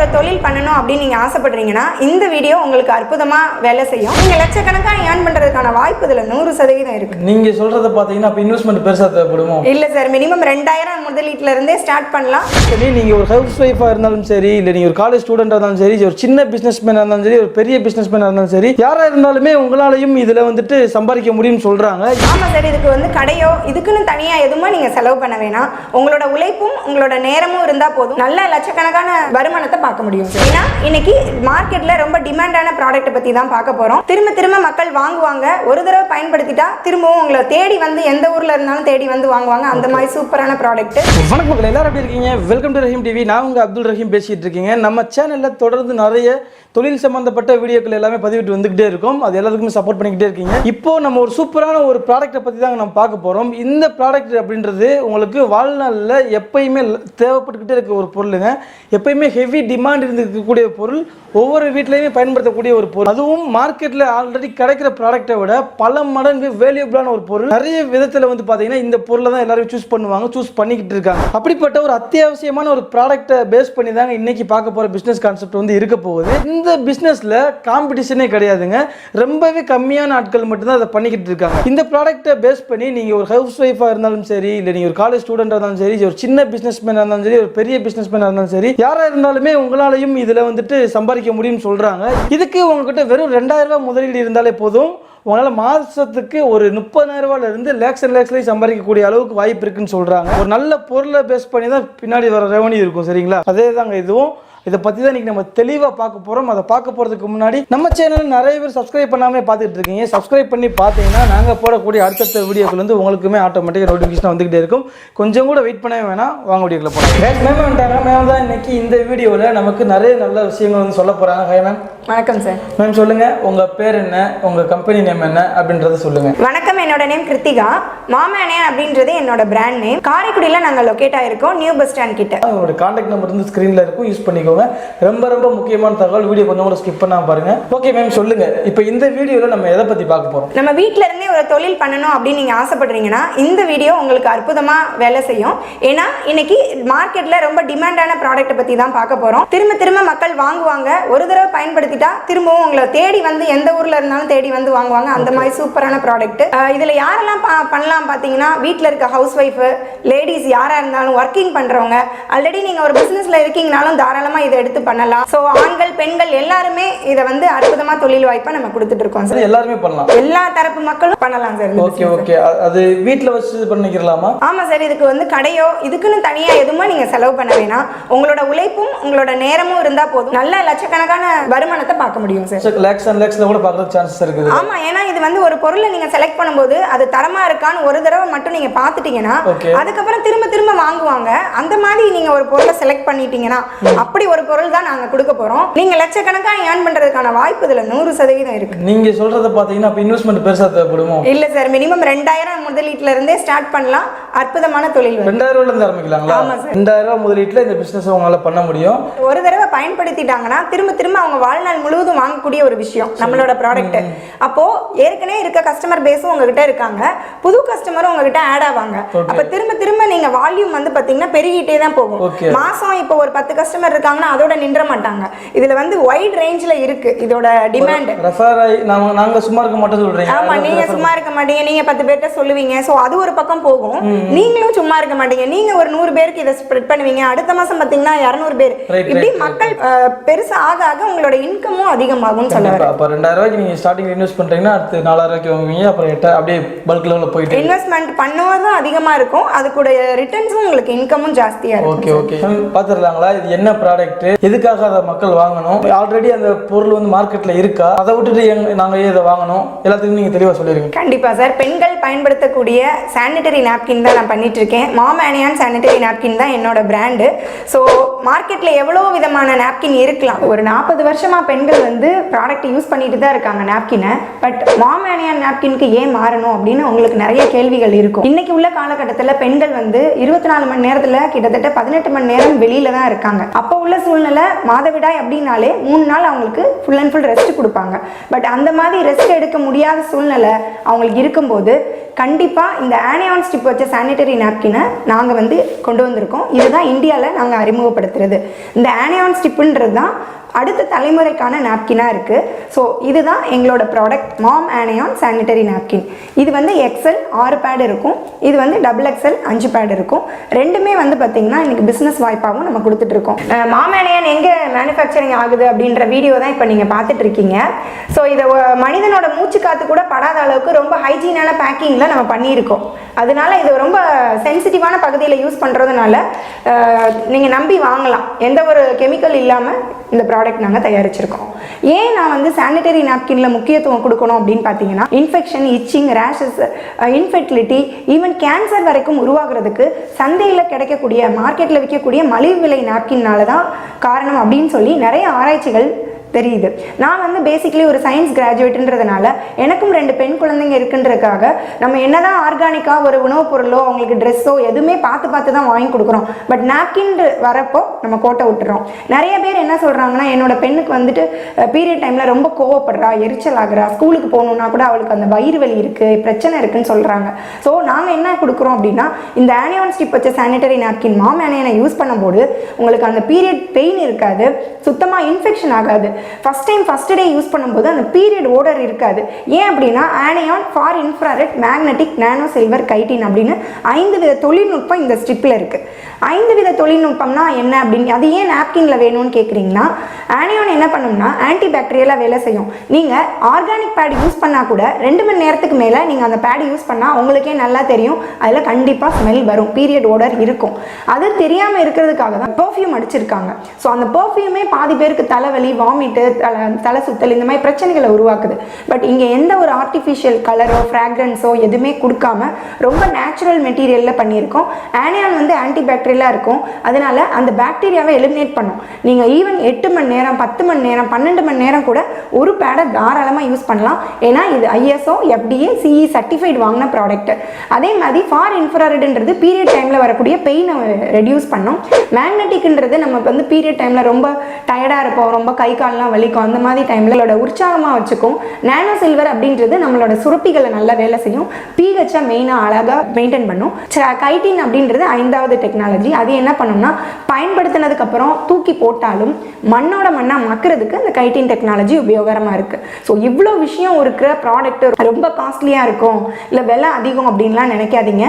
ஒரு தொழில் பண்ணணும் அப்படின்னு நீங்க ஆசைப்படுறீங்கன்னா இந்த வீடியோ உங்களுக்கு அற்புதமா வேலை செய்யும். நீங்க லட்சக்கணக்காக ஏர்ன் பண்றதுக்கான வாய்ப்பு இதுல நூறு சதவீதம் இருக்கு. நீங்க சொல்றத பாத்தீங்கன்னா அப்ப இன்வெஸ்ட்மெண்ட் பெருசா தேவைப்படுமோ? இல்ல சார் மினிமம் ரெண்டாயிரம் முதலீட்டுல இருந்தே ஸ்டார்ட் பண்ணலாம். சரி நீங்க ஒரு ஹவுஸ் ஒய்ஃபா இருந்தாலும் சரி இல்ல நீங்க ஒரு காலேஜ் ஸ்டூடெண்டா இருந்தாலும் சரி ஒரு சின்ன பிசினஸ் மேனா இருந்தாலும் சரி ஒரு பெரிய பிசினஸ் மேனா இருந்தாலும் சரி யாரா இருந்தாலுமே உங்களாலையும் இதுல வந்துட்டு சம்பாதிக்க முடியும்னு சொல்றாங்க. ஆமா சார் இதுக்கு வந்து கடையோ இதுக்குன்னு தனியா எதுவுமே நீங்க செலவு பண்ண வேணாம். உங்களோட உழைப்பும் உங்களோட நேரமும் இருந்தா போதும். நல்ல லட்சக்கணக்கான வருமானத்தை பார்க்க முடியும். ஏன்னா இன்னைக்கு மார்க்கெட்ல ரொம்ப டிமாண்டான ப்ராடக்ட் பத்தி தான் பார்க்க போறோம். திரும்ப திரும்ப மக்கள் வாங்குவாங்க. ஒரு தடவை பயன்படுத்திட்டா திரும்பவும் உங்களை தேடி வந்து எந்த ஊர்ல இருந்தாலும் தேடி வந்து வாங்குவாங்க. அந்த மாதிரி சூப்பரான ப்ராடக்ட் வணக்கம் எல்லாரும் எப்படி இருக்கீங்க? வெல்கம் டு ரஹீம் டிவி நான் உங்க அப்துல் ரஹீம் பேசிட்டு இருக்கீங்க. நம்ம சேனல்ல தொடர்ந்து நிறைய தொழில் சம்பந்தப்பட்ட வீடியோக்கள் எல்லாமே பதிவிட்டு வந்துகிட்டே இருக்கும். அது எல்லாத்துக்குமே சப்போர்ட் பண்ணிக்கிட்டே இருக்கீங்க. இப்போ நம்ம ஒரு சூப்பரான ஒரு ப்ராடக்ட்டை பற்றி தான் நம்ம பார்க்க போகிறோம் இந்த ப்ராடக்ட் அப்படின்றது உங்களுக்கு வாழ்நாளில் எப்பயுமே தேவைப்பட்டுக்கிட்டே இருக்க ஒரு பொருளுங்க. எப்பயுமே ஹெவி டிமாண்ட் இருந்திருக்கக்கூடிய பொருள் ஒவ்வொரு வீட்லையுமே பயன்படுத்தக்கூடிய ஒரு பொருள். அதுவும் மார்க்கெட்டில் ஆல்ரெடி கிடைக்கிற ப்ராடக்ட்டை விட பல மடங்கு வேல்யூபிளான ஒரு பொருள். நிறைய விதத்தில் வந்து பார்த்தீங்கன்னா இந்த பொருளை தான் எல்லாரும் சூஸ் பண்ணுவாங்க சூஸ் பண்ணிக்கிட்டு இருக்காங்க. அப்படிப்பட்ட ஒரு அத்தியாவசியமான ஒரு ப்ராடக்ட்டை பேஸ் பண்ணி தாங்க இன்னைக்கு பார்க்க போகிற பிஸ்னஸ் கான்செப்ட் வந்து இருக்க போகுது. இந்த பிஸ்னஸில் காம்படிஷனே கிடையாதுங்க. ரொம்பவே கம்மியான ஆட்கள் மட்டும்தான் அதை பண்ணிக்கிட்டு இருக்காங்க. இந்த ப்ராடக்ட்டை பேஸ் பண்ணி நீங்கள் ஒரு ஹவுஸ் ஒய்ஃபாக இருந்தாலும் சரி இல்லை நீங்கள் ஒரு காலேஜ் ஸ்டூடெண்ட்டாக இருந்தாலும் சரி ஒரு சின்ன பிஸ்னஸ் மேனாக இருந்தாலும் சரி ஒரு பெரிய பிஸ்னஸ் மேனாக இருந்தாலும் சரி யாராக இருந்தாலுமே உங்களாலையும் இதில் வந்துட்டு சம்பாதிக்க முடியும்னு சொல்கிறாங்க இதுக்கு உங்ககிட்ட வெறும் ரெண்டாயிரம் ரூபாய் முதலீடு இருந்தாலே போதும். உங்களால் மாதத்துக்கு ஒரு முப்பதாயிரம் இருந்து லேக்ஸ் அண்ட் லேக்ஸ்லேயும் சம்பாதிக்கக்கூடிய அளவுக்கு வாய்ப்பு இருக்குன்னு சொல்கிறாங்க ஒரு நல்ல பொருளை பேஸ் பண்ணி தான் பின்னாடி வர ரெவன்யூ இருக்கும் சரிங்களா? அதே தாங்க இதுவும். இதை பற்றி தான் இன்றைக்கி நம்ம தெளிவாக பார்க்க போகிறோம் அதை பார்க்க போகிறதுக்கு முன்னாடி நம்ம சேனல் நிறைய பேர் சப்ஸ்கிரைப் பண்ணாமே பார்த்துட்டு இருக்கீங்க. சப்ஸ்கிரைப் பண்ணி பார்த்தீங்கன்னா நாங்கள் போடக்கூடிய அடுத்தடுத்த வீடியோக்கள் வந்து உங்களுக்குமே ஆட்டோமேட்டிக்காக நோட்டிஃபிகேஷன் வந்துக்கிட்டே இருக்கும். கொஞ்சம் கூட வெயிட் பண்ணவே வேணாம். வாங்க வீடியோக்குள்ள போகலாம் மேம் வந்துட்டாங்க மேம் தான் இன்னைக்கு இந்த வீடியோவில் நமக்கு நிறைய நல்ல விஷயங்கள் வந்து சொல்ல போகிறாங்க ஹை மேம் வணக்கம் சார் மேம் சொல்லுங்கள் உங்கள் பேர் என்ன? உங்கள் கம்பெனி நேம் என்ன? அப்படின்றத சொல்லுங்கள் வணக்கம். என்னோட நேம் கிருத்திகா. மாமேனே அப்படின்றது என்னோட பிராண்ட் நேம் காரைக்குடியில் நாங்கள் லொக்கேட் ஆயிருக்கோம் நியூ பஸ் ஸ்டாண்ட் கிட்ட. உங்களோட காண்டாக்ட் நம்பர் வந்து ஸ்க்ரீனில் இருக்கும். யூஸ் பண்ணிக்கோங்க. ரொம்ப ரொம்ப முக்கியமான தகவல். வீடியோ கொஞ்சம் கூட ஸ்கிப் பண்ணாம பாருங்க. ஓகே மேம் சொல்லுங்க. இப்போ இந்த வீடியோவில் நம்ம எதை பற்றி பார்க்க போகிறோம் நம்ம வீட்ல இருந்தே ஒரு தொழில் பண்ணணும் அப்படின்னு நீங்க ஆசைப்படுறீங்கன்னா இந்த வீடியோ உங்களுக்கு அற்புதமா வேலை செய்யும். ஏன்னா இன்னைக்கு மார்க்கெட்ல ரொம்ப டிமாண்டான ப்ராடக்ட்டை பத்தி தான் பார்க்க போறோம். திரும்ப திரும்ப மக்கள் வாங்குவாங்க. ஒரு தடவை பயன்படுத்திட்டா திரும்பவும் உங்களை தேடி வந்து எந்த ஊர்ல இருந்தாலும் தேடி வந்து வாங்குவாங்க. அந்த மாதிரி சூப்பரான ப்ராடக்ட் இதுல யாரெல்லாம் பண்ணலாம் பாத்தீங்கன்னா வீட்ல இருக்க ஹவுஸ் ஒய்ஃப் லேடிஸ் யாரா இருந்தாலும் ஒர்க்கிங் பண்றவங்க ஆல்ரெடி நீங்க ஒரு பிசினஸ்ல இருக்கீங்கனாலும் தாராளமா இதை எடுத்து பண்ணலாம். ஸோ ஆண்கள் பெண்கள் எல்லாருமே இதை வந்து அற்புதமா தொழில் வாய்ப்பா நம்ம கொடுத்துட்டு இருக்கோம் சார். எல்லாருமே பண்ணலாம். எல்லா தரப்பு மக்களும் பண்ணலாம் சார் ஓகே. ஓகே அது வீட்டில் வச்சு பண்ணிக்கிறலாமா? ஆமா சார் இதுக்கு வந்து கடையோ இதுக்குன்னு தனியா எதுவுமே நீங்க செலவு பண்ண வேணாம். உங்களோட உழைப்பும் உங்களோட நேரமும் இருந்தா போதும். நல்ல லட்சக்கணக்கான வருமானத்தை பார்க்க முடியும் சார். லேக்ஸ் அண்ட் லேக்ஸில் கூட பார்க்குறதுக்கு சான்சஸ் இருக்குது. ஆமா ஏன்னா இது வந்து ஒரு பொருளை நீங்க செலக்ட் பண்ணும்போது அது தரமா இருக்கான்னு ஒரு தடவை மட்டும் நீங்க பாத்துட்டீங்கன்னா Okay. அதுக்கப்புறம் திரும்ப திரும்ப வாங்குவாங்க. அந்த மாதிரி நீங்க ஒரு பொருளை செலக்ட் பண்ணிட்டீங்கன்னா அப்படி ஒரு பொருள் தான் நாங்க கொடுக்க போறோம். நீங்க லட்சக்கணக்கா ஏர்ன் பண்றதுக்கான வாய்ப்பு இதுல நூறு சதவீதம் இருக்கு. நீங்கள் சொல்கிறத பார்த்தீங்கன்னா அப்போ இன்வெஸ்ட்மெண்ட் பெருசாக தேவைப்படுமோ? இல்ல சார் மினிமம் ரெண்டாயிரம் முதலீட்டுல இருந்தே ஸ்டார்ட் பண்ணலாம். அற்புதமான தொழில். ரெண்டாயிரம் ரூபாயிலேருந்து ஆரம்பிக்கலாங்களா? ஆமா சார். ரெண்டாயிரம் முதலீட்டில் இந்த பிஸ்னஸ் உங்களால் பண்ண முடியும். ஒரு தடவை பயன்படுத்திட்டாங்கன்னா திரும்ப திரும்ப அவங்க வாழ்நாள் முழுவதும் வாங்கக்கூடிய ஒரு விஷயம் நம்மளோட ப்ராடக்ட் அப்போ ஏற்கனவே இருக்க கஸ்டமர் பேஸும் உங்ககிட்ட இருக்காங்க. புது கஸ்டமரும் உங்ககிட்ட ஆட் ஆவாங்க. அப்ப திரும்ப திரும்ப நீங்க வால்யூம் வந்து பாத்தீங்கன்னா பெருகிட்டே தான் போகும். மாசம் இப்போ ஒரு பத்து கஸ்டமர் இருக்காங்கன்னா அதோட நின்ற மாட்டாங்க. இதுல வந்து வைட் ரேஞ்ச்ல இருக்கு. இதோட டிமாண்ட் நாங்கள் சும்மா இருக்க மாட்டோம் சொல்கிறீங்க ஆமா நீங்க சும்மா இருக்க மாட்டீங்க. நீங்க பத்து பேர்ட்ட சொல்லுவீங்க. சோ அது ஒரு பக்கம் போகும். நீங்களும் சும்மா இருக்க மாட்டீங்க. நீங்க ஒரு நூறு பேருக்கு இதை ஸ்ப்ரெட் பண்ணுவீங்க. அடுத்த மாசம் பாத்தீங்கன்னா இரநூறு பேர். இப்படி மக்கள் பெருசா ஆக ஆக உங்களோட இன்கமும் அதிகமாகும்னு சொல்ல வரேன். அப்போ ரெண்டாயிரம் ரூபாய்க்கு நீங்கள் ஸ்டார்டிங் இன்வெஸ்ட் பண்ணுறீங்கன்னா அடுத்து நாலாயிரம் ரூபாய்க்கு வாங்குவீங்க. அப்புறம் எட்ட அப்படியே பல்க் லெவலில் போயிட்டு இன்வெஸ்ட்மெண்ட் பண்ணுவதும் அதிகமா இருக்கும். அதுக்கூட ரிட்டர்ன்ஸும் உங்களுக்கு இன்கமும் ஜாஸ்தியா இருக்கும் ஓகே ஓகே. பார்த்துடலாங்களா இது என்ன ப்ராடக்ட் எதுக்காக அதை மக்கள் வாங்கணும்? ஆல்ரெடி அந்த பொருள் வந்து மார்க்கெட்டில் இருக்கா? அதை விட்டுட்டு நாங்கள் இதை வாங்கணும்? எல்லாத்துக்கும் நீங்கள் தெளிவாக சொல்லிடுங்க கண்டிப்பா சார் பெண்கள் பயன்படுத்தக்கூடிய சானிட்டரி நாப்கின் தான் நான் பண்ணிட்டு இருக்கேன் மாமேனியான் சானிட்டரி நாப்கின் தான் என்னோட பிராண்டு ஸோ மார்க்கெட்ல எவ்வளோ விதமான நாப்கின் இருக்கலாம்? ஒரு நாற்பது வருஷமா பெண்கள் வந்து ப்ராடக்ட் யூஸ் பண்ணிட்டு தான் இருக்காங்க நாப்கினை பட் மாமேனியன் நாப்கினுக்கு ஏன் மாறணும் அப்படின்னு உங்களுக்கு நிறைய கேள்விகள் இருக்கும். இன்னைக்கு உள்ள காலகட்டத்தில் பெண்கள் வந்து இருபத்தி நாலு மணி நேரத்தில் கிட்டத்தட்ட பதினெட்டு மணி நேரம் வெளியில தான் இருக்காங்க. அப்போ உள்ள சூழ்நிலை மாதவிடாய் அப்படின்னாலே மூணு நாள் அவங்களுக்கு ஃபுல் அண்ட் ஃபுல் ரெஸ்ட் கொடுப்பாங்க. பட் அந்த மாதிரி ரெஸ்ட் எடுக்க முடியாத சூழ்நிலை அவங்களுக்கு இருக்கும்போது கண்டிப்பாக இந்த ஆனியான் ஸ்டிப் வச்ச சானிடரி நாப்கினை நாங்கள் வந்து கொண்டு வந்திருக்கோம். இதுதான் இந்தியாவில் நாங்கள் அறிமுகப்படுத்துறது. இந்த ஆனியான் ஸ்டிப்புன்றது தான் அடுத்த தலைமுறைக்கான நாப்கினாக இருக்குது ஸோ இதுதான் எங்களோட product mom anion sanitary napkin இது வந்து எக்ஸல் ஆறு பேட் இருக்கும். இது வந்து டபுள் எக்ஸல் அஞ்சு பேட் இருக்கும். ரெண்டுமே வந்து பார்த்திங்கன்னா இன்றைக்கி பிஸ்னஸ் வாய்ப்பாகவும் நம்ம கொடுத்துட்ருக்கோம் மாம் ஆனையான் எங்கே மேனுஃபேக்சரிங் ஆகுது அப்படின்ற வீடியோ தான் இப்போ நீங்கள் பார்த்துட்ருக்கீங்க ஸோ இதை மனிதனோட மூச்சு காற்று கூட படாத அளவுக்கு ரொம்ப ஹைஜீனான பேக்கிங்கில் நம்ம பண்ணியிருக்கோம். அதனால இது ரொம்ப சென்சிட்டிவான பகுதியில் யூஸ் பண்ணுறதுனால நீங்கள் நம்பி வாங்கலாம். எந்த ஒரு கெமிக்கல் இல்லாமல் இந்த ப்ராடக்ட் ப்ராடக்ட் நாங்கள் தயாரிச்சிருக்கோம். ஏன் நான் வந்து சானிட்டரி நாப்கினில் முக்கியத்துவம் கொடுக்கணும் அப்படின்னு பார்த்தீங்கன்னா infection itching rashes infertility even cancer வரைக்கும் உருவாகிறதுக்கு சந்தையில் கிடைக்கக்கூடிய மார்க்கெட்டில் விற்கக்கூடிய மலிவு விலை நாப்கின்னால தான் காரணம் அப்படின்னு சொல்லி நிறைய ஆராய்ச்சிகள் தெரியுது. நான் வந்து பேசிக்கலி ஒரு சயின்ஸ் கிராஜுவேட்டுன்றதுனால எனக்கும் ரெண்டு பெண் குழந்தைங்க இருக்குன்றதுக்காக நம்ம என்னதான் ஆர்கானிக்காக ஒரு உணவுப் பொருளோ அவங்களுக்கு ட்ரெஸ்ஸோ எதுவுமே பார்த்து பார்த்து தான் வாங்கி கொடுக்குறோம். பட் நாப்கின் வரப்போ நம்ம கோட்டை விட்டுறோம். நிறைய பேர் என்ன சொல்கிறாங்கன்னா என்னோட பெண்ணுக்கு வந்துட்டு பீரியட் டைமில் ரொம்ப கோவப்படுறா எரிச்சல் ஆகுறா ஸ்கூலுக்கு போகணுன்னா கூட அவளுக்கு அந்த வயிறு வலி இருக்குது பிரச்சனை இருக்குன்னு சொல்கிறாங்க ஸோ நாங்கள் என்ன கொடுக்குறோம் அப்படின்னா இந்த ஆனியான் ஸ்டிப் வச்ச சானிடரி நாப்கின் மாம் ஆனியனை யூஸ் பண்ணும்போது உங்களுக்கு அந்த பீரியட் பெயின் இருக்காது சுத்தமாக இன்ஃபெக்ஷன் ஆகாது. First time first day use பண்ணும்போது அந்த பீரியட் ஓடர் இருக்காது. ஏன் அப்படின்னா anion far infrared magnetic nano silver chitin அப்படின்னு ஐந்து வித தொழில்நுட்பம் இந்த ஸ்ட்ரிப்பில் இருக்குது ஐந்து வித தொழில்நுட்பம்னா என்ன அப்படின்னு அது ஏன் நாப்கினில் வேணும்னு கேட்குறீங்கன்னா ஆனையான் என்ன பண்ணும்னா ஆன்டி பாக்டீரியலாக வேலை செய்யும். நீங்கள் ஆர்கானிக் பேட் யூஸ் பண்ணால் கூட ரெண்டு மணி நேரத்துக்கு மேலே நீங்கள் அந்த பேட் யூஸ் பண்ணால் உங்களுக்கே நல்லா தெரியும். அதில் கண்டிப்பாக ஸ்மெல் வரும். பீரியட் ஓடர் இருக்கும். அது தெரியாமல் இருக்கிறதுக்காக தான் பெர்ஃப்யூம் அடிச்சிருக்காங்க. ஸோ அந்த பெர்ஃப்யூமே பாதி பேருக்கு தலைவலி வாமிட் வாமிட்டு தலை தலை சுத்தல் இந்த மாதிரி பிரச்சனைகளை உருவாக்குது. பட் இங்கே எந்த ஒரு ஆர்டிஃபிஷியல் கலரோ ஃப்ராக்ரன்ஸோ எதுவுமே கொடுக்காம ரொம்ப நேச்சுரல் மெட்டீரியலில் பண்ணியிருக்கோம். ஆனியான் வந்து ஆன்டி பாக்டீரியலாக இருக்கும். அதனால அந்த பாக்டீரியாவை எலிமினேட் பண்ணும். நீங்கள் ஈவன் எட்டு மணி நேரம் பத்து மணி நேரம் பன்னெண்டு மணி நேரம் கூட ஒரு பேடை தாராளமாக யூஸ் பண்ணலாம். ஏன்னா இது ஐஎஸ்ஓ எஃப்டிஏ சிஇ சர்டிஃபைடு வாங்கின ப்ராடக்ட் அதே மாதிரி ஃபார் இன்ஃப்ராரெட்ன்றது பீரியட் டைமில் வரக்கூடிய பெயினை ரெடியூஸ் பண்ணும். மேக்னெட்டிக்ன்றது நமக்கு வந்து பீரியட் டைமில் ரொம்ப டயர்டாக இருப்போம். ரொம்ப கை கால்லாம் வலிக்கும். அந்த மாதிரி டைமில் நம்மளோட உற்சாகமாக வச்சுக்கும். நானோ சில்வர் அப்படின்றது நம்மளோட சுரப்பிகளை நல்லா வேலை செய்யும். பிஹெச்சை மெயினாக அழகாக மெயின்டைன் பண்ணும். கைட்டின் அப்படின்றது ஐந்தாவது டெக்னாலஜி அது என்ன பண்ணும்னா பயன்படுத்தினதுக்கப்புறம் தூக்கி போட்டாலும் மண்ணோட மண்ணாக மக்கிறதுக்கு அந்த கைட்டின் டெக்னாலஜி உபயோகரமாக இருக்குது ஸோ இவ்வளோ விஷயம் இருக்கிற ப்ராடக்ட் ரொம்ப காஸ்ட்லியாக இருக்கும். இல்லை விலை அதிகம் அப்படின்லாம் நினைக்காதீங்க.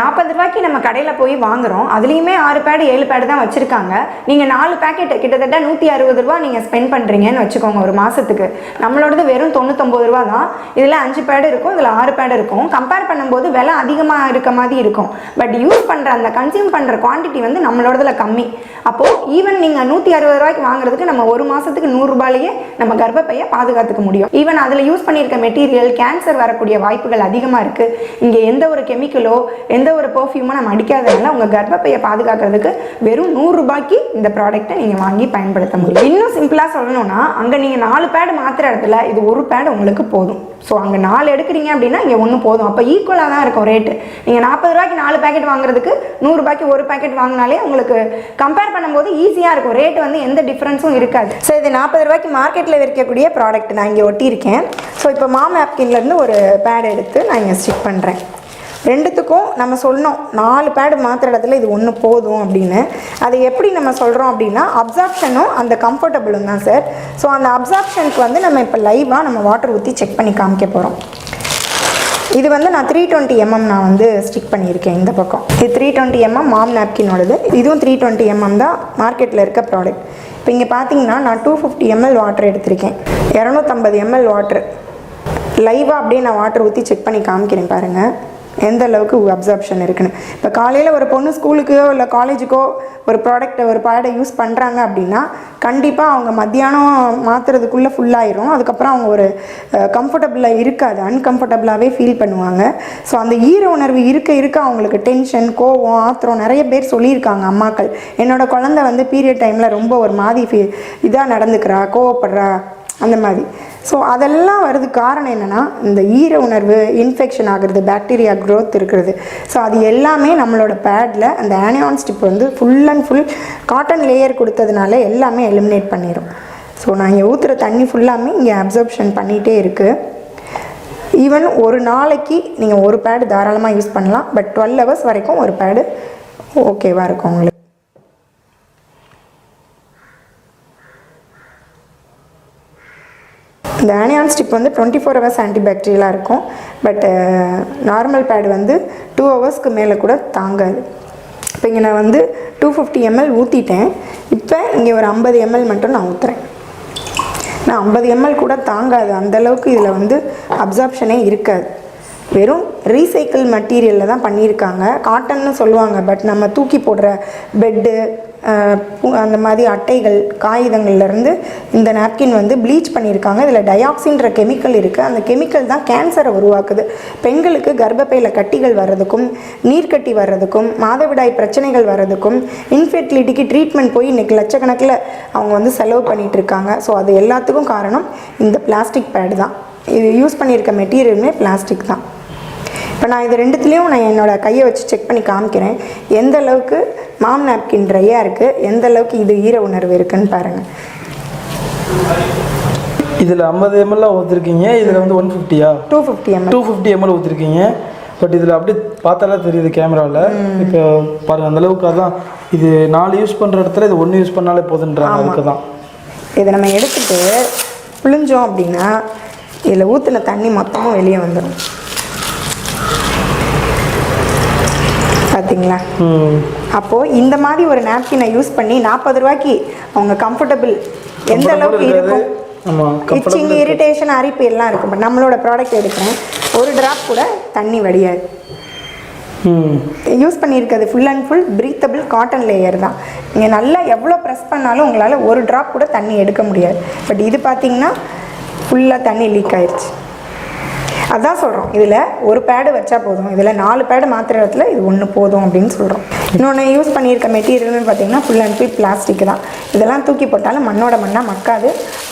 நாற்பது ரூபாய்க்கு நம்ம கடையில் போய் வாங்குறோம். அதுலேயுமே ஆறு பேடு ஏழு பேடு தான் வச்சுருக்காங்க. நீங்கள் நாலு பேக்கெட் கிட்டத்தட்ட நூற்றி அறுபது ரூபா நீங்கள் ஸ்பெண்ட் பண்ணுறீங்கன்னு வச்சுக்கோங்க ஒரு மாதத்துக்கு நம்மளோடது வெறும் தொண்ணூத்தொம்பது ரூபா தான். இதில் அஞ்சு பேடு இருக்கும் இதில் ஆறு பேடு இருக்கும். கம்பேர் பண்ணும்போது விலை அதிகமாக இருக்க மாதிரி இருக்கும். பட் யூஸ் பண்ணுற அந்த கன்சியூம் பண்ணுற குவான்டிட்டி வந்து நம்மளோடதில் கம்மி. அப்போது ஈவன் நீங்கள் நூற்றி அறுபது ரூபாய்க்கு வாங்குறதுக்கு நம்ம ஒரு மாதத்துக்கு நூறுரூபாலேயே நம்ம கர்ப்பப்பையை பாதுகாத்துக்க முடியும். ஈவன் அதில் யூஸ் பண்ணியிருக்க மெட்டீரியல் கேன்சர் வரக்கூடிய வாய்ப்புகள் அதிகமாக இருக்குது இங்கே எந்த ஒரு கெமிக்கலோ எந்த ஒரு பர்ஃப்யூமோ நம்ம அடிக்காதனால உங்கள் கர்ப்பப்பையை பாதுகாக்கிறதுக்கு வெறும் நூறு ரூபாய்க்கு இந்த ப்ராடக்ட்டை நீங்கள் வாங்கி பயன்படுத்த முடியும். இன்னும் சிம்பிளாக சொல்லணும்னா அங்கே நீங்கள் நாலு பேடு மாத்திர இடத்துல இது ஒரு பேடு உங்களுக்கு போதும். ஸோ அங்கே நாலு எடுக்கிறீங்க அப்படின்னா இங்கே ஒன்று போதும். அப்போ ஈக்குவலாக தான் இருக்கும் ரேட்டு நீங்கள் நாற்பது ரூபாய்க்கு நாலு பேக்கெட் வாங்குறதுக்கு நூறுரூபாய்க்கு ஒரு பேக்கெட் வாங்கினாலே உங்களுக்கு கம்பேர் பண்ணும்போது ஈஸியாக இருக்கும். ரேட் வந்து எந்த டிஃப்ரென்ஸும் இருக்காது. ஸோ இது நாற்பது ரூபாய்க்கு மார்க்கெட்டில் விற்கக்கூடிய ப்ராடக்ட் நான் இங்கே ஒட்டியிருக்கேன். ஸோ இப்போ மாம் ஆப்கின்லேருந்து ஒரு பேட் எடுத்து நான் இங்கே ஸ்டிக் பண்ணுறேன் ரெண்டுத்துக்கும் நம்ம சொன்னோம் நாலு பேடு மாத்திர இடத்துல இது ஒன்று போதும் அப்படின்னு. அதை எப்படி நம்ம சொல்கிறோம் அப்படின்னா அப்சார்ப்ஷனும் அந்த கம்ஃபர்டபுளும் தான் சார் ஸோ அந்த அப்சார்ப்ஷனுக்கு வந்து நம்ம இப்போ லைவாக நம்ம வாட்டர் ஊற்றி செக் பண்ணி காமிக்க போகிறோம் இது வந்து நான் த்ரீ டுவெண்ட்டி எம்எம் நான் வந்து ஸ்டிக் பண்ணியிருக்கேன் இந்த பக்கம். இது த்ரீ டுவெண்ட்டி எம்எம் மாம் நாப்கினோடது இதுவும் த்ரீ டுவெண்ட்டி எம்எம் தான் மார்க்கெட்டில் இருக்க ப்ராடக்ட் இப்போ இங்கே பார்த்தீங்கன்னா நான் டூ ஃபிஃப்டி எம்எல் வாட்டர் எடுத்திருக்கேன். இரநூத்தம்பது எம்எல் வாட்டர் லைவாக அப்படியே நான் வாட்டர் ஊற்றி செக் பண்ணி காமிக்கிறேன் பாருங்கள் எந்த அளவுக்கு அப்சர்ப்ஷன் இருக்குன்னு. இப்போ காலையில் ஒரு பொண்ணு ஸ்கூலுக்கோ இல்லை காலேஜுக்கோ ஒரு ப்ராடக்ட்டை ஒரு பேடை யூஸ் பண்ணுறாங்க அப்படின்னா கண்டிப்பாக அவங்க மத்தியானம் மாற்றுறதுக்குள்ளே ஃபுல்லாயிரும் அதுக்கப்புறம் அவங்க ஒரு கம்ஃபர்டபுளாக இருக்காது. அன்கம்ஃபர்டபுளாகவே ஃபீல் பண்ணுவாங்க. ஸோ அந்த ஈர உணர்வு இருக்க இருக்க அவங்களுக்கு டென்ஷன் கோவம் ஆத்திரம் நிறைய பேர் சொல்லியிருக்காங்க அம்மாக்கள். என்னோட குழந்தை வந்து பீரியட் டைமில் ரொம்ப ஒரு மாதிரி ஃபீ இதாக நடந்துக்கிறா கோவப்படுறா அந்த மாதிரி. ஸோ அதெல்லாம் வருது காரணம் என்னென்னா இந்த ஈர உணர்வு இன்ஃபெக்ஷன் ஆகுறது பாக்டீரியா க்ரோத் இருக்கிறது. ஸோ அது எல்லாமே நம்மளோட பேடில் அந்த ஆனியான் ஸ்டிப் வந்து full and full cotton layer கொடுத்ததுனால எல்லாமே எலிமினேட் பண்ணிடும் ஸோ நான் இங்கே ஊற்றுற தண்ணி ஃபுல்லாமே இங்கே அப்சர்ப்ஷன் பண்ணிகிட்டே இருக்குது ஈவன் ஒரு நாளைக்கு நீங்கள் ஒரு பேடு தாராளமாக யூஸ் பண்ணலாம். பட் டுவெல் ஹவர்ஸ் வரைக்கும் ஒரு பேடு ஓகேவாக இருக்கும் உங்களுக்கு. இந்த ஆனியான் ஸ்டிப் வந்து டுவெண்ட்டி ஃபோர் ஹவர்ஸ் ஆன்டிபாக்டீரியலாக இருக்கும். பட் நார்மல் பேட் வந்து டூ ஹவர்ஸ்க்கு மேலே கூட தாங்காது. இப்போ இங்கே நான் வந்து டூ ஃபிஃப்டி எம்எல் ஊற்றிட்டேன் இப்போ இங்கே ஒரு ஐம்பது எம்எல் மட்டும் நான் ஊற்றுறேன் நான் ஐம்பது எம்எல் கூட தாங்காது. அந்தளவுக்கு இதில் வந்து அப்சார்ப்ஷனே இருக்காது. வெறும் ரீசைக்கிள் மெட்டீரியலில் தான் பண்ணியிருக்காங்க. காட்டன்னு சொல்லுவாங்க. பட் நம்ம தூக்கி போடுற பெட்டு அந்த மாதிரி அட்டைகள் காகிதங்கள்லேருந்து இந்த நாப்கின் வந்து ப்ளீச் பண்ணியிருக்காங்க. இதில் டயாக்சின்ற கெமிக்கல் இருக்குது அந்த கெமிக்கல் தான் கேன்சரை உருவாக்குது. பெண்களுக்கு கர்ப்பப்பையில் கட்டிகள் வர்றதுக்கும் நீர்க்கட்டி வர்றதுக்கும் மாதவிடாய் பிரச்சனைகள் வர்றதுக்கும் இன்ஃபெர்டிலிட்டிக்கு ட்ரீட்மெண்ட் போய் இன்றைக்கி லட்சக்கணக்கில் அவங்க வந்து செலவு பண்ணிகிட்ருக்காங்க இருக்காங்க ஸோ அது எல்லாத்துக்கும் காரணம் இந்த பிளாஸ்டிக் பேடு தான். இது யூஸ் பண்ணியிருக்க மெட்டீரியலுமே பிளாஸ்டிக் தான். இப்போ நான் இது ரெண்டுத்துலேயும் நான் என்னோட கையை வச்சு செக் பண்ணி காமிக்கிறேன். எந்த அளவுக்கு மாம் நாப்கின் ட்ரையாக இருக்குது எந்த அளவுக்கு இது ஈர உணர்வு இருக்குன்னு பாருங்கள் இதில் ஐம்பது எம்எல்லாம் ஊற்றிருக்கீங்க இதில் வந்து one ஃபிஃப்டியா two fifty ml two fifty ml ஊற்றிருக்கீங்க but இதில் அப்படியே பார்த்தாலே தெரியுது கேமராவில். இப்போ பாருங்க அந்த அளவுக்கு அதான். இது நாலு யூஸ் பண்ணுற இடத்துல இது ஒன்று யூஸ் பண்ணாலே போதுன்றாங்க அதுக்கு தான். இதை நம்ம எடுத்துட்டு புழிஞ்சோம் அப்படின்னா இதில் ஊற்றின தண்ணி மொத்தமும் வெளியே வந்துடும் பார்த்தீங்களா அப்போது இந்த மாதிரி ஒரு நாப்கினை யூஸ் பண்ணி நாற்பது ரூபாய்க்கு அவங்க கம்ஃபர்டபுள் எந்த அளவுக்கு இருக்கும்? இச்சிங் இரிட்டேஷன் அரிப்பு எல்லாம் இருக்கும். பட் நம்மளோட ப்ராடக்ட் எடுக்கிறேன். ஒரு ட்ராப் கூட தண்ணி வடியாது. யூஸ் பண்ணியிருக்கிறது full and full breathable cotton layer தான். நீங்கள் நல்லா எவ்வளோ ப்ரெஸ் பண்ணாலும் உங்களால் ஒரு ட்ராப் கூட தண்ணி எடுக்க முடியாது. பட் இது பார்த்தீங்கன்னா ஃபுல்லாக தண்ணி லீக் ஆயிடுச்சு அதான் சொல்கிறோம் இதில் ஒரு பேடு வச்சா போதும். இதில் நாலு பேடு மாத்திர இடத்துல இது ஒன்று போதும் அப்படின்னு சொல்கிறோம் இன்னொன்று யூஸ் பண்ணியிருக்க மெட்டீரியல்னு பார்த்தீங்கன்னா ஃபுல் அண்ட் ஃபுல் பிளாஸ்டிக் தான். இதெல்லாம் தூக்கி போட்டாலும் மண்ணோட மண்ணாக மக்காது.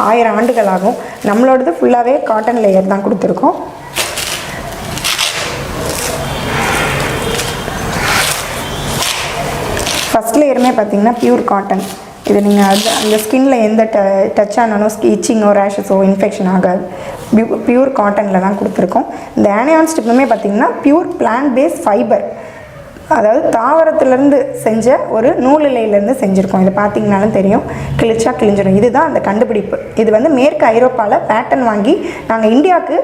ஆயிரம் ஆண்டுகள் ஆகும். நம்மளோடது ஃபுல்லாகவே காட்டன் லேயர் தான் கொடுத்துருக்கோம். ஃபஸ்ட் லேயருமே பார்த்தீங்கன்னா பியூர் காட்டன் இது நீங்கள் அது அந்த ஸ்கின்னில் எந்த ட டச் ஆனாலும் இச்சிங்கோ ரேஷஸோ இன்ஃபெக்ஷன் ஆகாது. பியூர் காட்டனில் தான் கொடுத்துருக்கோம். இந்த ஆனியான் ஸ்டிப்புமே பார்த்திங்கன்னா பியூர் பிளான்ட் பேஸ் ஃபைபர் அதாவது தாவரத்துலேருந்து செஞ்ச ஒரு நூல் இலையிலேருந்து செஞ்சுருக்கோம். இதை பார்த்தீங்கனாலும் தெரியும். கிழிச்சா கிழிஞ்சிடும். இதுதான் அந்த கண்டுபிடிப்பு. இது வந்து மேற்கு ஐரோப்பாவில் பேட்டர்ன் வாங்கி நாங்கள் இந்தியாவுக்கு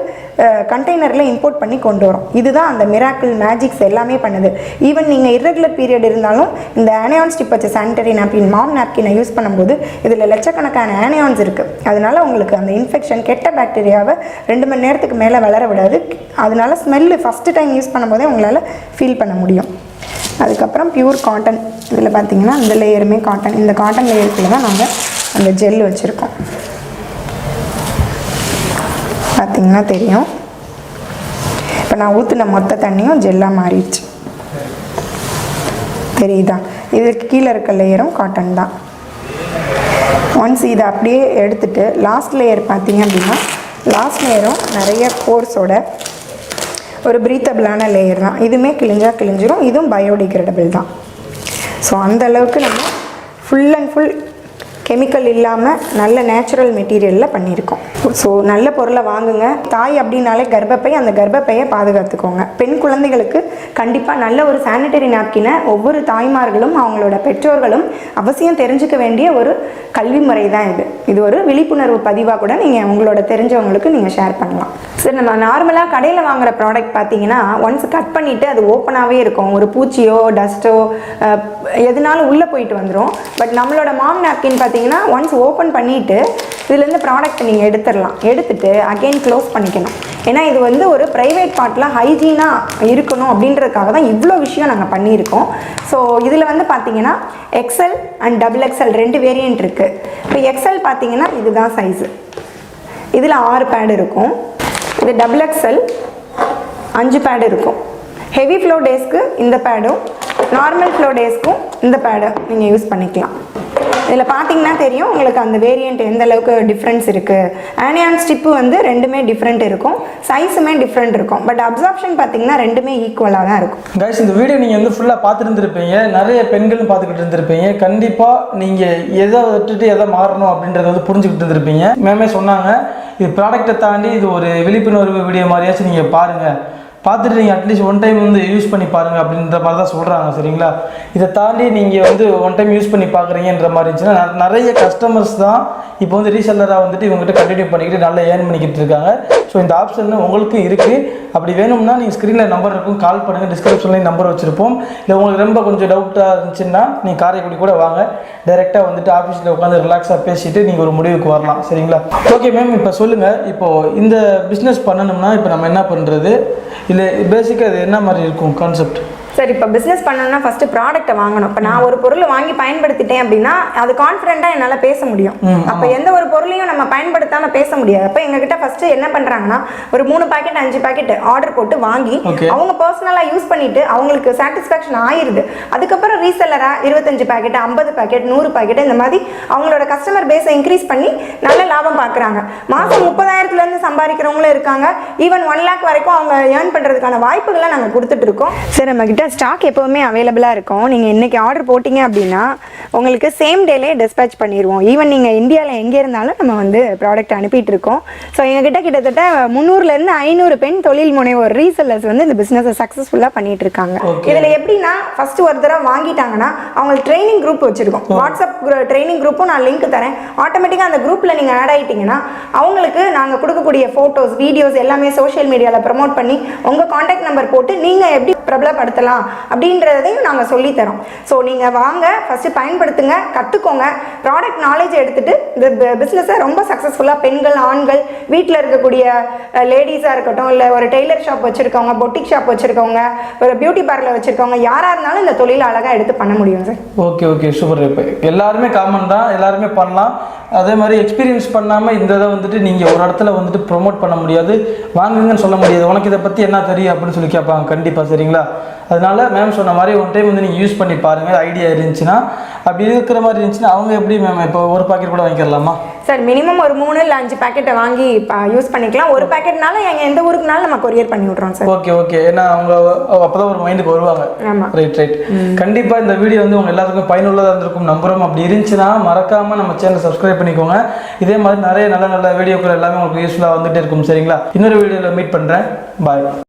கண்டெய்னரில் இம்போர்ட் பண்ணி கொண்டு வரோம். இதுதான் அந்த மிராக்கிள் மேஜிக்ஸ் எல்லாமே பண்ணுது. ஈவன் நீங்கள் இர்ரெகுலர் பீரியட் இருந்தாலும் இந்த ஆனியான் ஸ்டிப் வச்ச சானிடரி நாப்கின் மாம் நாப்கினை யூஸ் பண்ணும்போது இதில் லட்சக்கணக்கான ஆனியான்ஸ் இருக்குது அதனால உங்களுக்கு அந்த இன்ஃபெக்ஷன் கெட்ட பாக்டீரியாவை ரெண்டு மணி நேரத்துக்கு மேலே வளர விடாது. அதனால ஸ்மெல்லு ஃபஸ்ட்டு டைம் யூஸ் பண்ணும்போதே உங்களால் ஃபீல் பண்ண முடியும். அதுக்கப்புறம் பியூர் காட்டன் இதில் பார்த்தீங்கன்னா இந்த லேயருமே காட்டன் இந்த காட்டன் லேயருக்குள்ள தான் நாங்கள் அந்த ஜெல் வச்சுருக்கோம். பார்த்தீங்கன்னா தெரியும். இப்போ நான் ஊற்றின மொத்த தண்ணியும் ஜெல்லாக மாறிடுச்சு. தெரியுதா? இதுக்கு கீழே இருக்க லேயரும் காட்டன் தான். ஒன்ஸ் இதை அப்படியே எடுத்துகிட்டு லாஸ்ட் லேயர் பார்த்தீங்க அப்படின்னா லாஸ்ட் லேயரும் நிறைய கோர்ஸோட ஒரு பிரீத்தபிளான லேயர் தான். இதுவுமே கிழிஞ்சா கிழிஞ்சிரும். இதுவும் பயோடிகிரேடபிள் தான். ஸோ அந்த அளவுக்கு நம்ம ஃபுல் அண்ட் ஃபுல் கெமிக்கல் இல்லாமல் நல்ல நேச்சுரல் மெட்டீரியலில் பண்ணியிருக்கோம். ஸோ நல்ல பொருளை வாங்குங்க. தாய் அப்படின்னாலே கர்ப்பப்பை அந்த கர்ப்பப்பையை பாதுகாத்துக்கோங்க. பெண் குழந்தைகளுக்கு கண்டிப்பாக நல்ல ஒரு சானிட்டரி நாப்கினை ஒவ்வொரு தாய்மார்களும் அவங்களோட பெற்றோர்களும் அவசியம் தெரிஞ்சுக்க வேண்டிய ஒரு கல்வி முறை தான் இது. இது ஒரு விழிப்புணர்வு பதிவாக கூட நீங்கள் உங்களோட தெரிஞ்சவங்களுக்கு நீங்கள் ஷேர் பண்ணலாம். சரி நம்ம நார்மலாக கடையில் வாங்குற ப்ராடக்ட் பார்த்தீங்கன்னா ஒன்ஸ் கட் பண்ணிவிட்டு அது ஓப்பனாகவே இருக்கும். ஒரு பூச்சியோ டஸ்ட்டோ எதுனாலும் உள்ளே போயிட்டு வந்துடும் பட் நம்மளோட மாம் நாப்கின் பார்த்தீங்கன்னா பார்த்தீங்கன்னா ஒன்ஸ் ஓப்பன் பண்ணிவிட்டு இதுலேருந்து ப்ராடக்ட் நீங்கள் எடுத்துடலாம். எடுத்துட்டு அகைன் க்ளோஸ் பண்ணிக்கணும். ஏன்னா இது வந்து ஒரு ப்ரைவேட் பார்ட்டில் ஹைஜீனாக இருக்கணும் அப்படின்றதுக்காக தான் இவ்வளோ விஷயம் நாங்கள் பண்ணியிருக்கோம். ஸோ இதில் வந்து பார்த்தீங்கன்னா எக்ஸல் அண்ட் டபுள் எக்ஸல் ரெண்டு வேரியன்ட் இருக்குது இப்போ எக்ஸல் பார்த்தீங்கன்னா இதுதான் சைஸு இதில் ஆறு பேடு இருக்கும். இது டபுள் எக்ஸல் அஞ்சு பேடு இருக்கும். ஹெவி ஃப்ளோ டேஸ்க்கு இந்த பேடும் நார்மல் ஃப்ளோ டேஸ்க்கும் இந்த பேடை நீங்கள் யூஸ் பண்ணிக்கலாம். இதில் பார்த்தீங்கன்னா தெரியும் உங்களுக்கு அந்த வேரியண்ட் எந்த அளவுக்கு டிஃப்ரென்ஸ் இருக்குது ஆனியான் ஸ்டிப்பு வந்து ரெண்டுமே டிஃப்ரெண்ட் இருக்கும். சைஸுமே டிஃப்ரெண்ட் இருக்கும். பட் அப்சார்ப்ஷன் பார்த்தீங்கன்னா ரெண்டுமே ஈக்குவலாக தான் இருக்கும். கைஸ் இந்த வீடியோ நீங்கள் வந்து ஃபுல்லாக பார்த்துருந்துருப்பீங்க. நிறைய பெண்களும் பார்த்துக்கிட்டு இருந்திருப்பீங்க. கண்டிப்பாக நீங்கள் எதை விட்டுட்டு எதை மாறணும் அப்படின்றத வந்து புரிஞ்சுக்கிட்டு இருந்திருப்பீங்க. மேமே சொன்னாங்க இது ப்ராடக்ட்டை தாண்டி இது ஒரு விழிப்புணர்வு வீடியோ மாதிரியாச்சும் நீங்கள் பாருங்கள் பார்த்துட்டு நீங்கள் அட்லீஸ்ட் ஒன் டைம் வந்து யூஸ் பண்ணி பாருங்கள் அப்படின்ற மாதிரி தான் சொல்கிறாங்க சரிங்களா? இதை தாண்டி நீங்கள் வந்து ஒன் டைம் யூஸ் பண்ணி பார்க்குறீங்கன்ற மாதிரி இருந்துச்சுன்னா ந- நிறைய கஸ்டமர்ஸ் தான் இப்போ வந்து ரீசெல்லராக வந்துட்டு இவங்ககிட்ட கண்டினியூ பண்ணிக்கிட்டு நல்லா ஏர்ன் பண்ணிக்கிட்டு இருக்காங்க. ஸோ இந்த ஆப்ஷன் உங்களுக்கும் இருக்குது அப்படி வேணும்னா நீங்கள் ஸ்க்ரீனில் நம்பர் இருக்கும். கால் பண்ணுங்கள் டிஸ்கிரிப்ஷன்லேயும் நம்பர் வச்சுருப்போம். இல்லை உங்களுக்கு ரொம்ப கொஞ்சம் டவுட்டாக இருந்துச்சுன்னா நீங்கள் காரைக்குடி கூட வாங்க. டைரெக்டாக வந்துட்டு ஆஃபீஸில் உட்காந்து ரிலாக்ஸாக பேசிட்டு நீங்கள் ஒரு முடிவுக்கு வரலாம். சரிங்களா? ஓகே மேம் இப்போ சொல்லுங்கள் இப்போது இந்த பிஸ்னஸ் பண்ணணும்னா இப்போ நம்ம என்ன பண்ணுறது இல்லை பேசிக்காக அது என்ன மாதிரி இருக்கும் கான்செப்ட் சரி இப்போ பிஸ்னஸ் பண்ணணும்னா ஃபஸ்ட்டு ப்ராடக்ட்டை வாங்கணும். இப்போ நான் ஒரு பொருளை வாங்கி பயன்படுத்திட்டேன் அப்படின்னா அது கான்ஃபிடென்ட்டாக என்னால் பேச முடியும். அப்போ எந்த ஒரு பொருளையும் நம்ம பயன்படுத்தாமல் பேச முடியாது. அப்போ எங்ககிட்ட ஃபஸ்ட்டு என்ன பண்ணுறாங்கன்னா ஒரு மூணு பாக்கெட் அஞ்சு பாக்கெட் ஆர்டர் போட்டு வாங்கி. அவங்க பர்சனலாக யூஸ் பண்ணிட்டு அவங்களுக்கு சாட்டிஸ்ஃபேக்ஷன் ஆயிருது. அதுக்கப்புறம் ரீசெல்லராக இருபத்தஞ்சு பாக்கெட் ஐம்பது பாக்கெட் நூறு பாக்கெட் இந்த மாதிரி அவங்களோட கஸ்டமர் பேஸை இன்க்ரீஸ் பண்ணி நல்ல லாபம் பார்க்குறாங்க. மாதம் முப்பதாயிரத்துலேருந்து சம்பாதிக்கிறவங்களும் இருக்காங்க. ஈவன் ஒன் லேக் வரைக்கும் அவங்க ஏர்ன் பண்ணுறதுக்கான வாய்ப்புகளை நாங்கள் கொடுத்துட்டு இருக்கோம். சரி நம்மக்கிட்ட ஸ்டாக் எப்போவுமே அவைலபிளாக இருக்கும். நீங்கள் இன்னைக்கு ஆர்டர் போட்டிங்க அப்படின்னா உங்களுக்கு சேம் டேலே டிஸ்பேச் பண்ணிடுவோம் ஈவன் நீங்கள் இந்தியாவில் எங்கே இருந்தாலும் நம்ம வந்து ப்ராடக்ட் அனுப்பிட்டு இருக்கோம். ஸோ எங்ககிட்ட கிட்டத்தட்ட முந்நூறுலேருந்து ஐநூறு பெண் தொழில் முனைவோர் ரீசெல்லர்ஸ் வந்து இந்த பிஸ்னஸை சக்ஸஸ்ஃபுல்லாக பண்ணிட்டு இருக்காங்க. இதில் எப்படின்னா ஃபர்ஸ்ட் ஒரு தடவை வாங்கிட்டாங்கன்னா அவங்களுக்கு ட்ரைனிங் குரூப் வச்சிருக்கோம். வாட்ஸ்அப் ட்ரைனிங் குரூப்பும் நான் லிங்க் தரேன். ஆட்டோமேட்டிக்காக அந்த குரூப்பில் நீங்கள் ஆட் ஆயிட்டீங்கன்னா அவங்களுக்கு நாங்கள் கொடுக்கக்கூடிய ஃபோட்டோஸ் வீடியோஸ் எல்லாமே சோஷியல் மீடியாவில் ப்ரமோட் பண்ணி உங்கள் காண்டாக்ட் நம்பர் போட்டு நீங்கள் எப்படி பிரபலப்படுத்தலாம் அப்படின்றதையும் நாங்கள் சொல்லித்தரோம். ஸோ நீங்கள் வாங்க ஃபஸ்ட்டு பயன்படுத்துங்க கற்றுக்கோங்க ப்ராடக்ட் நாலேஜ் எடுத்துகிட்டு இந்த பிஸ்னஸை ரொம்ப சக்ஸஸ்ஃபுல்லாக பெண்கள் ஆண்கள் வீட்டில் இருக்கக்கூடிய லேடிஸாக இருக்கட்டும் இல்லை ஒரு டெய்லர் ஷாப் வச்சுருக்கவங்க பொட்டிக் ஷாப் வச்சுருக்கவங்க ஒரு பியூட்டி பார்லர் வச்சுருக்கவங்க யாராக இருந்தாலும் இந்த தொழிலை அழகாக எடுத்து பண்ண முடியும் சார் ஓகே ஓகே சூப்பர் இப்போ எல்லாருமே காமன் தான் எல்லாருமே பண்ணலாம். அதே மாதிரி எக்ஸ்பீரியன்ஸ் பண்ணாமல் இந்த இதை வந்துட்டு நீங்கள் ஒரு இடத்துல வந்துட்டு ப்ரொமோட் பண்ண முடியாது. வாங்குங்கன்னு சொல்ல முடியாது. உனக்கு இதை பற்றி என்ன தெரியும் அப்படின்னு சொல்லி கேட்பாங்க. கண்டிப்பாக சரிங்களா? அதனால மேம் சொன்ன மாதிரி ஒன் டைம் வந்து நீங்கள் யூஸ் பண்ணி பாருங்கள் ஐடியா இருந்துச்சுன்னா அப்படி இருக்கிற மாதிரி இருந்துச்சுன்னா அவங்க எப்படி மேம் இப்போ ஒரு பாக்கெட் கூட வாங்கிக்கலாமா? சார் மினிமம் ஒரு மூணு இல்லை அஞ்சு பேக்கெட்டை வாங்கி யூஸ் பண்ணிக்கலாம். ஒரு பேக்கெட்னால எங்கள் எந்த ஊருக்குனாலும் நம்ம கொரியர் பண்ணி விட்றோம் சார் ஓகே ஓகே ஏன்னா அவங்க அப்பதான் ஒரு மைண்டுக்கு வருவாங்க. ஆமாம் ரைட் ரைட் கண்டிப்பா இந்த வீடியோ வந்து உங்க எல்லாத்துக்கும் பயனுள்ளதா இருந்திருக்கும். நம்புறோம். அப்படி இருந்துச்சுன்னா மறக்காம நம்ம சேனல் சப்ஸ்கிரைப் பண்ணிக்கோங்க. இதே மாதிரி நிறைய நல்ல நல்ல வீடியோக்கள் எல்லாமே உங்களுக்கு யூஸ்ஃபுல்லா வந்துட்டே இருக்கும். சரிங்களா? இன்னொரு வீடியோல மீட் பண்றேன். பாய்